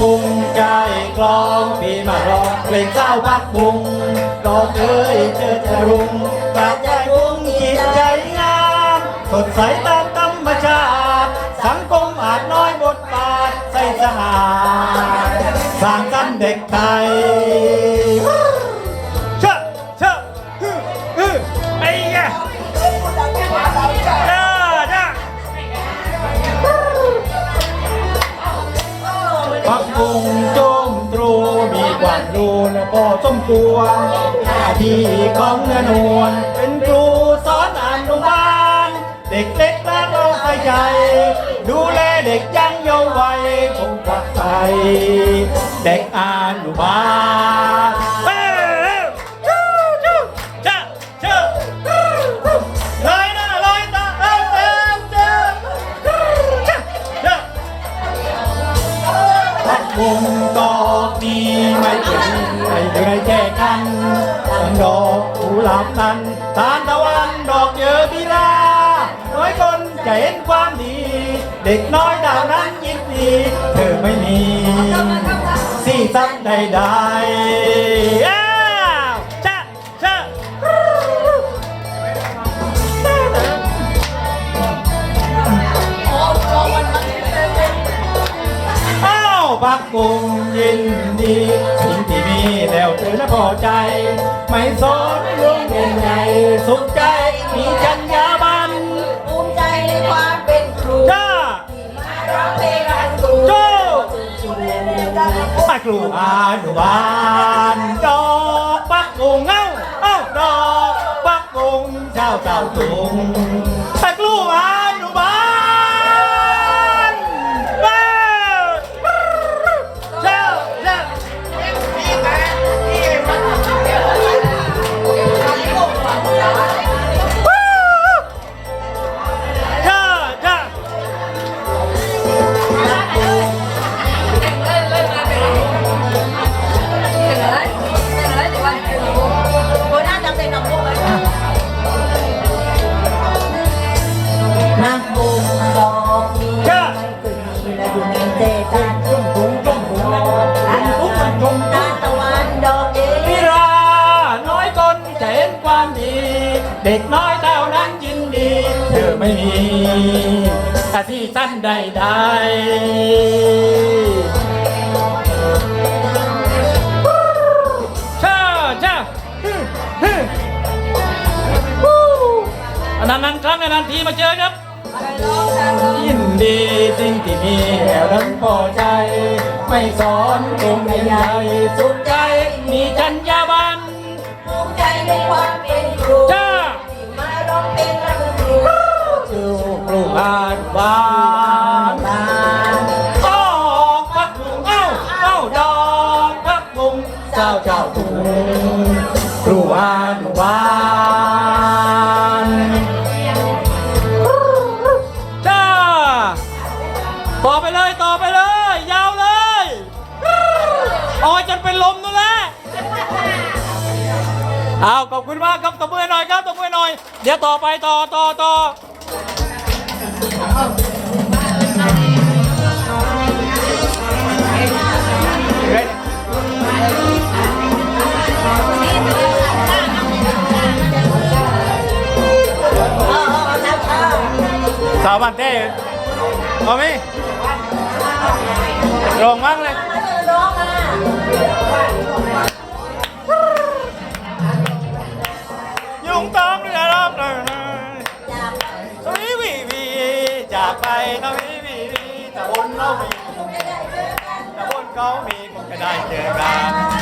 บุงใจกลองปีมาร้องเพลงเศร้าพักบุงดอเอ้ยเจอจะรุงประจบุงจิตใจงามสดใสตามธรรมชาติสังคมอาจน้อยบทบาทใส่สหายสร้างกันเด็กไทย มีความรู้และพอสมควรหน้าที่ของเนื้อนวลเป็นครูสอนอนุบาล เด็กเล็กและเราใส่ใจดูแลเด็กยังเยาว์วัยคงปลอดภัยเด็กอนุบาลเอ้ หลาบนั้นทานตะวันดอกเยอพิลาน้อยคนจะเห็นความดี เด็กน้อยดาวนั้นยินดีเธอไม่มี สี่สักใดๆ กบุงยินดีสิ่งที่มีแล้วเธอน่ะพอใจ ไม่สนเรื่องเป็นไงสุขใจมีจัญญาบันภูมิใจในความเป็นครูจ้ามาร้องเพลงรันครูโจ้ชูมาครูอานุบาลดอกปักบุงเอ้าเอ้าดอกปักบุงเจ้าเจ้าตุง เด็กน้อยเท่านั้นยินดี เธอไม่มีอาที่สั้นใดๆช่าชาอันนั้นนั้นครั้งอันนั้นทีมาเจอครับยินดีสิ่งที่มีแล้วทั้งพอใจ ไม่สอนตรงใหญ่สุขใจ มีจัญญาบันภูมิใจในความเป็น บานบานบานดอกพักบุงเอ้าเอ้าดอกพักบุงเจ้าเจ้าตุงครูอานบานจ้าต่อไปเลยต่อไปเลย ยาวเลยออยจนเป็นลมนู่นแหละเอาขอบคุณมากครับตบมือหน่อยครับตบมือหน่อย เดี๋ยวต่อไปต่อต่อต่อ สาวบ้านเต้เอาไหมลงมั่งเลยร้องอะ จากไปทวีวีวีแต่บนเรามีแต่บนเขามีคงจะได้เจอกัน